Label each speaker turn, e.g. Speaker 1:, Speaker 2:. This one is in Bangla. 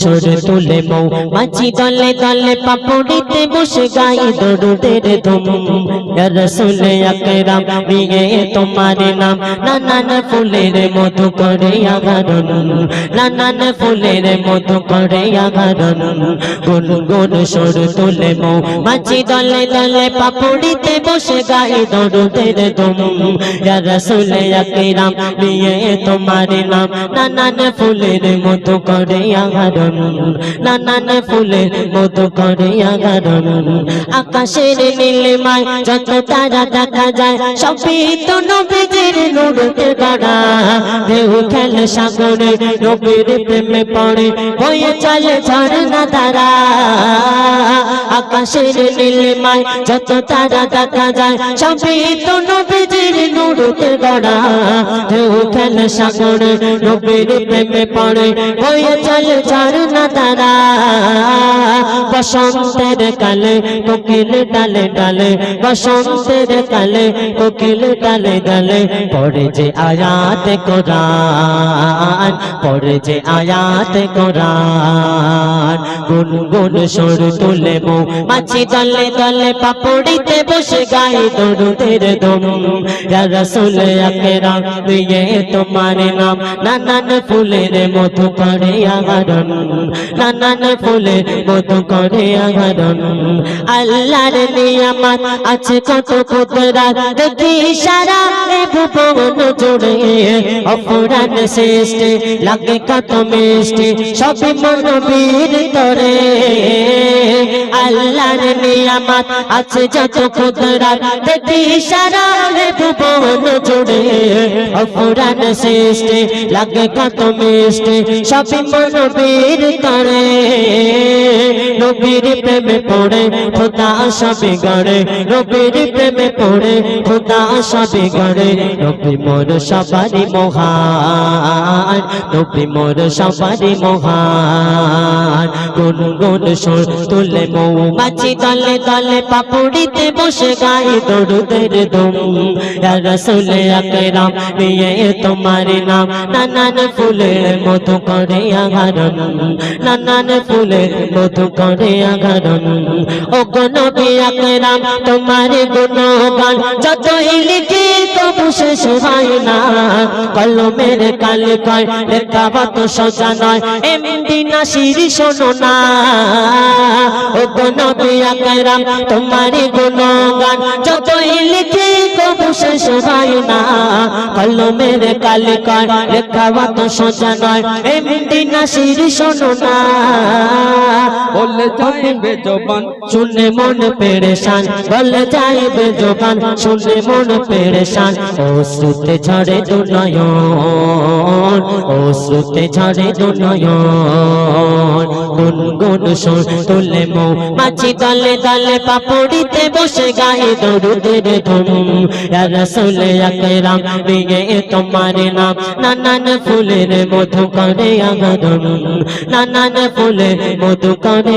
Speaker 1: সরে তুলে মৌ মাছি দলে দলে পাপড়িতে বসে গাই দরুদের ধুম। রসুলে আকরাম তোমার নাম। নানান ফুলের মধু করে আঘারণ নানান ফুলের মধু করে আঘারণ গুন গুন সর তুলে মৌ মাছি দলে দলে পাপড়িতে বসে গাই দরুদের ধুম। রসুলে আকরাম, বিয়ে তোমার নাম। নানান ফুলের মধু করে আঘারণ নানান ফুলের মধু করে আঘারণ আকাশের নীলিমায় যত তারা দেখা যায় সবই তো নবীজির নুরুতে গড়া ঢেউ খেলে সাগরে নবীর প্রেমে পড়ে বয়ে চলে ঝর্ণা তারা আকাশের নীলিমায় যত তারা দেখা যায় সবই তো নবীজির নুরুতে গড়া ঢেউ খেলে সাগরে নবীর প্রেমে পড়ে বয়ে চলে ঝর্ণা তারা বসন্তের কালে কোকিল ডালে ডালে, বসন্তের কালে কোকিল ডালে ডালে, পড়ে যে আয়াত কোরআন, পড়ে যে আয়াত কোরআন। গুন গুন সুর তুলে মো মাছি দলে দলে পাপড়িতে বসে গায়ে দরুদের দম। রাসূল আকরাম বিয়ে তোমার নাম। নানান ফুলের মধু করে আঘারণ নানান ফুলের মধু করে আঘারণ আল্লাহর নিয়ামত আছে কত কুদরত। দেখি সারা ভুবন জুড়ে অপরাণ সৃষ্টি লাগে কত মিষ্টি, সবই মন বীর তরে। আল্লাহর নিয়ামত আছে যত কুদরত, দেখি সারা এ ভুবন জুড়ে অপরাণ সৃষ্টি লাগে কত মিষ্টি, সবই মন বীর তরে। নবীর প্রেমে পড়ে, খোদা সবে গড়ে, নবীর প্রেমে পড়ে সবে গড়ে নবী মোর সবারি মহান নবী মোর সবারি মহান। গুন গুন সুর তুলে মৌ মাছি দলে দলে পাপুড়িতে বসে গায়ে দরুদের দুম। রাসূলে আকরাম, নিয়ে তোমার নাম। নানান ফুলের মধু করে আঘারণ নানান ফুলের মধু করে আঘারণ ও নবী আকরাম, তোমার গুণগান যতই লিখি শেষ হয় না। কলমের কালে কয় লেখা তো সোজা নয়। না শিরি শোনো না। ও নবী আকরাম তোমার গুণগান। যতই লিখি তবু শেষ হয় না। কলমের কালে কয় লেখা তো সোজা নয়। এমডি না শিরি শোনো না। বলে যাইবে গুন গুন তুলে মাছি দলে দলে পাপড়িতে বসে গায়ে দরুদের ধুম। তোমার নাম। নানান ফুলের মধু করে আগাদন নানান ফুলের মধু করে